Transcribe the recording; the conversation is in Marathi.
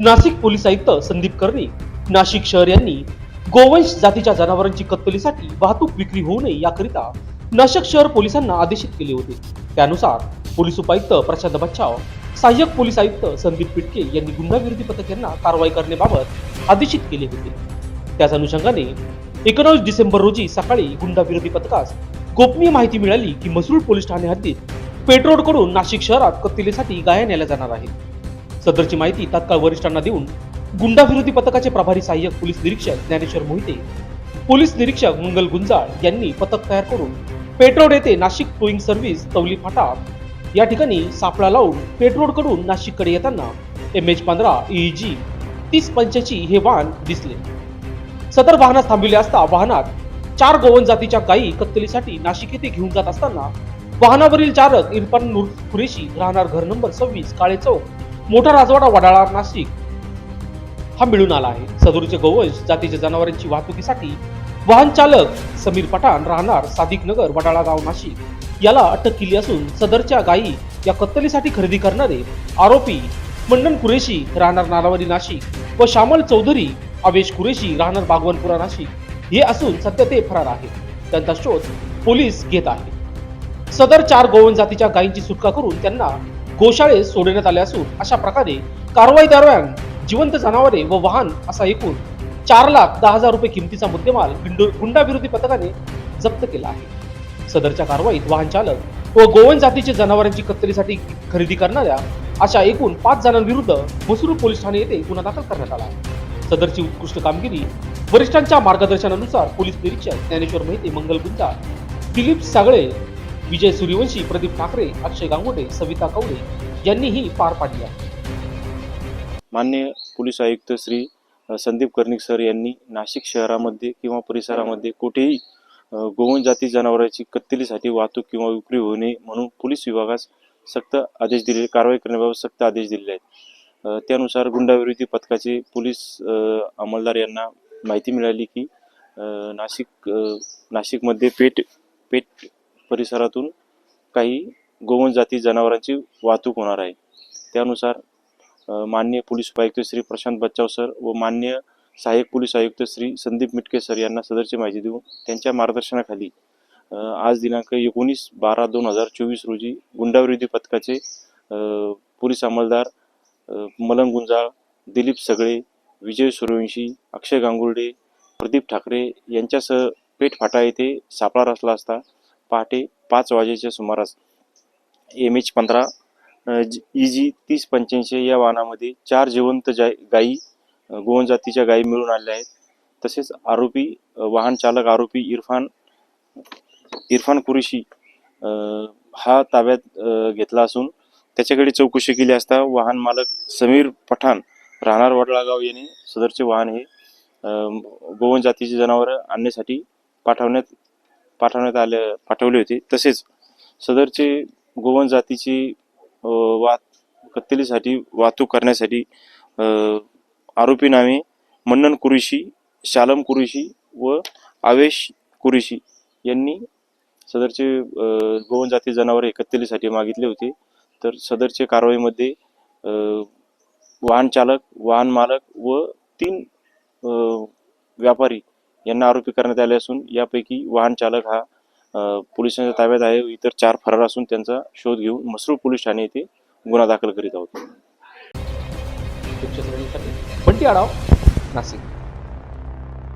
नाशिक पोलीस आयुक्त संदीप कर्णे नाशिक शहर यांनी गोवंश जातीच्या जनावरांची कत्तलीसाठी वाहतूक विक्री होऊ नये याकरिता नाशिक शहर पोलिसांना आदेशित केले होते. त्यानुसार पोलीस उपायुक्त प्रशांत बच्चाव सहाय्यक पोलीस आयुक्त संदीप पिटके यांनी गुन्हाविरोधी पथक यांना कारवाई करण्याबाबत आदेशित केले होते. त्याच अनुषंगाने एकोणावीस डिसेंबर रोजी सकाळी गुंडाविरोधी पथकास गोपनीय माहिती मिळाली की मसरूळ पोलीस ठाणे हद्दीत पेट्रोडकडून नाशिक शहरात कत्तलीसाठी गाया नेल्या जाणार आहेत. सदरची माहिती तात्काळ वरिष्ठांना देऊन गुंडाविरोधी पथकाचे प्रभारी सहाय्यक पोलीस निरीक्षक ज्ञानेश्वर मोहिते पोलीस निरीक्षक मंगल गुंजाळ यांनी पथक तयार करून पेट्रोल येथे नाशिक टोईंग सर्व्हिस तवली फाटा या ठिकाणी सापळा लावून पेट्रोलकडून नाशिककडे येताना एम एच पंधरा ईजी तीस पंच्याऐंशी हे वाहन दिसले. सदर वाहनात थांबविले असता वाहनात चार गोवन जातीच्या गायी कत्तलीसाठी नाशिक येथे घेऊन जात असताना वाहनावरील चालक इरफान नूर कुरेशी राहणार घर नंबर सव्वीस काळे चौक मोठा राजवाडा वडाळा नाशिक. हा मिळून आला आहे. सदूरचे गोवंश जातीच्या जनावरांची वाहतुकीसाठी वाहन चालक समीर पठाण राहणार सादिक नगर वडाळा गाव नाशिक. याला अटक केली असून सदरच्या गायी या कत्तलीसाठी खरेदी करणारे आरोपी मंडन कुरेशी राहणार नारावली नाशिक व श्यामल चौधरी आवेश कुरेशी राहणार बागवनपुरा नाशिक. हे असून सध्या ते फरार आहेत. त्यांचा शोध पोलीस घेत आहेत. सदर चार गोवन जातीच्या गायींची सुटका करून त्यांना गोशाळेत सोडण्यात आले असून अशा प्रकारे कारवाई दरम्यान जिवंत जनावरे व वाहन असा एकूण चार लाख दहा हजार रुपये किमतीचा मुद्देमाल गुंडाविरोधी पथकाने जप्त केला आहे. सदरच्या कारवाईत वाहन चालक व गोवन जातीचे जनावरांची कत्तलीसाठी खरेदी करणाऱ्या अशा एकूण पाच जणांविरुद्ध मसुरू पोलीस ठाणे येथे गुन्हा दाखल करण्यात आला आहे. सदरची उत्कृष्ट कामगिरी वरिष्ठांच्या मार्गदर्शनानुसार पोलीस निरीक्षक ज्ञानेश्वर मेहते मंगल गुंजा दिलीप सागळे विजय सूर्यवंशी प्रदीप ठाकरे अक्षय गांगुडे सविता कवडे यांनीही पार पाडली आहे. मान्य पोलीस आयुक्त श्री संदीप कर्णिक सर यांनी नाशिक शहरामध्ये किंवा परिसरामध्ये कुठेही गोवन जाती जनावरांची कत्तलीसाठी वाहतूक किंवा विक्री होऊ नये म्हणून पोलीस विभागास सक्त आदेश दिलेले कारवाई करण्याबाबत सक्त आदेश दिलेले आहेत. त्यानुसार गुंडाविरोधी पथकाचे पोलीस अंमलदार यांना माहिती मिळाली की नाशिक नाशिकमध्ये पेठ पेठ परिसरातून काही गोवंश जाती जनावरांची वाहतूक होणार आहे. त्यानुसार मान्य पोलीस उपायुक्त श्री प्रशांत बच्चाव सर व मान्य सहाय्यक पोलीस आयुक्त श्री संदीप मिटके सर यांना सदरची माहिती देऊन त्यांच्या मार्गदर्शनाखाली आज दिनांक एकोणीस बारा दोन हजार चोवीस रोजी गुंडाविरोधी पथकाचे पोलीस अंमलदार मलंग गुंजाळ दिलीप सगळे विजय सूर्यवंशी अक्षय गांगुर्डे प्रदीप ठाकरे यांच्यासह पेठ फाटा येथे सापळा रचला असता पहाटे पाच वाजेच्या सुमारास एम एच पंधरा ई जी तीस पंच्याऐंशी या वाहनामध्ये चार जिवंत जाय गायी गोवन जातीच्या गायी मिळून आलेल्या आहेत. तसेच आरोपी वाहन चालक आरोपी इरफान इरफान कुरेशी हा ताब्यात घेतला असून त्याच्याकडे चौकशी केली असता वाहन मालक समीर पठाण राहणार वडळागाव यांनी सदरचे वाहन हे गोवन जातीची जनावरं आणण्यासाठी पाठवण्यात पाठवण्यात आले पाठवले होते. तसेच सदरचे गोवन जातीची वात कत्तलीसाठी वाहतूक करण्यासाठी आरोपी नावे मन्नन कुरेशी शालम कुरेशी व आवेश कुरेशी यांनी सदरचे गोवन जाती जनावरे कत्तलीसाठी मागितले होते. तर सदरचे कारवाईमध्ये वाहन चालक वाहन मालक व तीन व्यापारी यांना आरोपी करण्यात आले असून यापैकी वाहन चालक हा पोलिसांच्या ताब्यात आहे. इतर चार फरार असून त्यांचा शोध घेऊन मसरूळ पोलीस ठाणे येथे गुन्हा दाखल करीत आहोत. आढाव नाशिक.